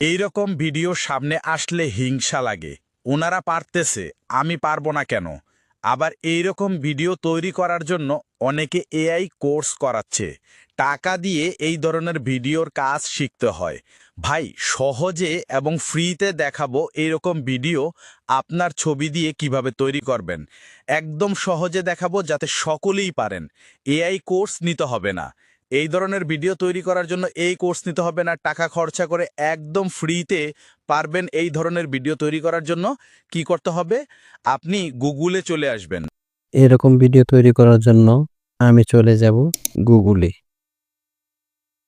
এই রকম ভিডিও সামনে আসলে হিংসা লাগে। ওনারা পারতেছে, আমি পারব না কেন? আবার এই রকম ভিডিও তৈরি করার জন্য অনেকে এআই কোর্স করাচ্ছে। টাকা দিয়ে এই ধরনের ভিডিওর কাজ শিখতে হয়। ভাই, সহজে এবং ফ্রিতে দেখাবো এইরকম ভিডিও আপনার ছবি দিয়ে কীভাবে তৈরি করবেন। একদম সহজে দেখাবো যাতে সকলেই পারেন। এআই কোর্স নিতে হবে না। এই ধরনের ভিডিও তৈরি করার জন্য এই কোর্স নিতে হবে না। টাকা খরচা করে একদম ফ্রিতে পারবেন এই ধরনের ভিডিও তৈরি করার জন্য। কি করতে হবে? আপনি গুগলে চলে আসবেন। এরকম ভিডিও তৈরি করার জন্য আমি চলে যাব গুগলে।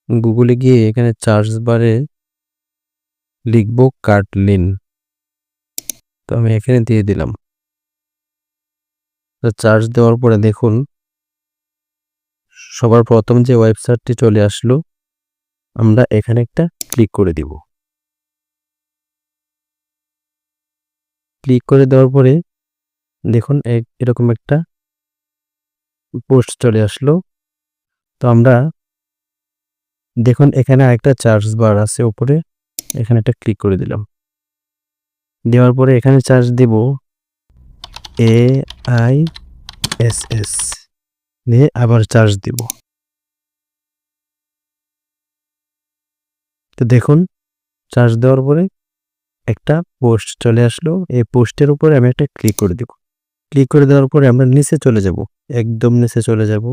গুগলে গিয়ে এখানে চার্জ বারে লিখব কাটলিন তো আমি এখানে দিয়ে দিলাম। তো চার্জ দেওয়ার পরে দেখুন সবার প্রথম যে ওয়েবসাইটটি চলে আসলো, আমরা এখানে একটা ক্লিক করে দিব। ক্লিক করে দেওয়ার পরে দেখুন এরকম একটা পোস্ট চলে আসলো। তো আমরা দেখুন এখানে আরেকটা চার্জ বার আছে উপরে, এখানে একটা ক্লিক করে দিলাম। দেওয়ার পরে এখানে চার্জ দেব এ আই এস এস। দিয়ে আবার চার্জ দিব। তো দেখুন চার্জ দেওয়ার পরে একটা পোস্ট চলে আসলো। এই পোস্টের উপরে আমি একটা ক্লিক করে দিব। ক্লিক করে দেওয়ার পরে আমরা নিচে চলে যাব। একদম নিচে চলে যাব।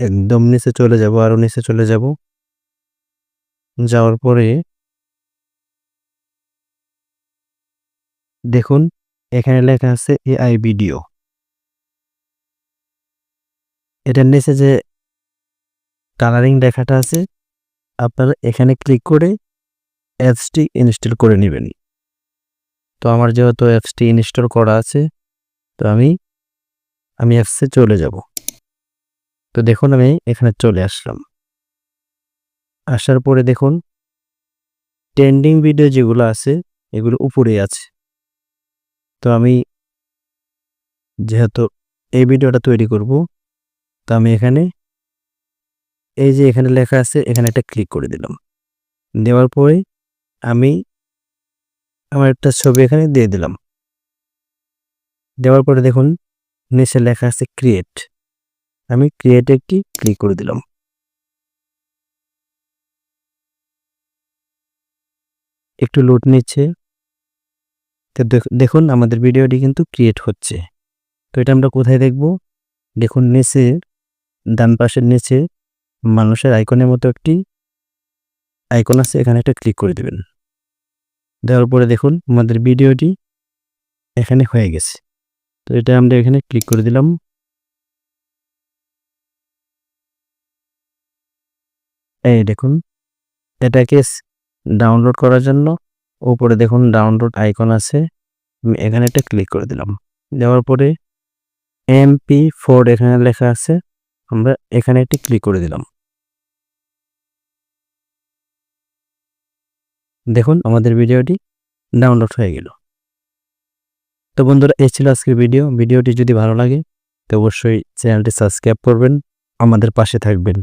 একদম নিচে চলে যাব আরও নিচে চলে যাব। যাওয়ার পরে দেখুন, এখানে লেখা আছে এআই ভিডিও এটার নিচে যে কালারিং লেখাটা আছে, আপনারা এখানে ক্লিক করে অ্যাপসটি ইনস্টল করে নেবেন। তো আমার যেহেতু অ্যাপসটি ইনস্টল করা আছে, তো আমি আমি অ্যাপসে চলে যাব। তো দেখুন আমি এখানে চলে আসলাম। আসার পরে দেখুন ট্রেন্ডিং ভিডিও যেগুলো আছে, এগুলো উপরেই আছে। তো আমি যেহেতু এই ভিডিওটা তৈরি করব তো আমি এখানে এই যে এখানে লেখা আছে, এখানে একটা ক্লিক করে দিলাম। দেওয়ার পরে আমি আমার একটা ছবি এখানে দিয়ে দিলাম। দেওয়ার পরে দেখুন, নিচে লেখা আছে ক্রিয়েট আমি ক্রিয়েট একটি ক্লিক করে দিলাম। একটু লোড নিচ্ছে। তো দেখ- দেখুন আমাদের ভিডিওটি কিন্তু ক্রিয়েট হচ্ছে। তো এটা আমরা কোথায় দেখব? দেখুন নিচে ডান পাশের নিচে মানুষের আইকনের মতো একটি আইকন আছে, এখানে একটা ক্লিক করে দেবেন। দেওয়ার পরে দেখুন, আমাদের ভিডিওটি এখানে হয়ে গেছে। তো এটা আমরা এখানে ক্লিক করে দিলাম। এই দেখুন, এটাকে ডাউনলোড করার জন্য উপরে দেখুন ডাউনলোড আইকন আছে। আমি এখানে একটা ক্লিক করে দিলাম। দেওয়ার পরে এমপি ফোর এখানে লেখা আছে। আমরা এখানে একটি ক্লিক করে দিলাম। দেখুন, আমাদের ভিডিওটি ডাউনলোড হয়ে গেল। তো বন্ধুরা, এই ছিল আজকের ভিডিও। ভিডিওটি যদি ভালো লাগে, তো অবশ্যই চ্যানেলটি সাবস্ক্রাইব করবেন, আমাদের পাশে থাকবেন।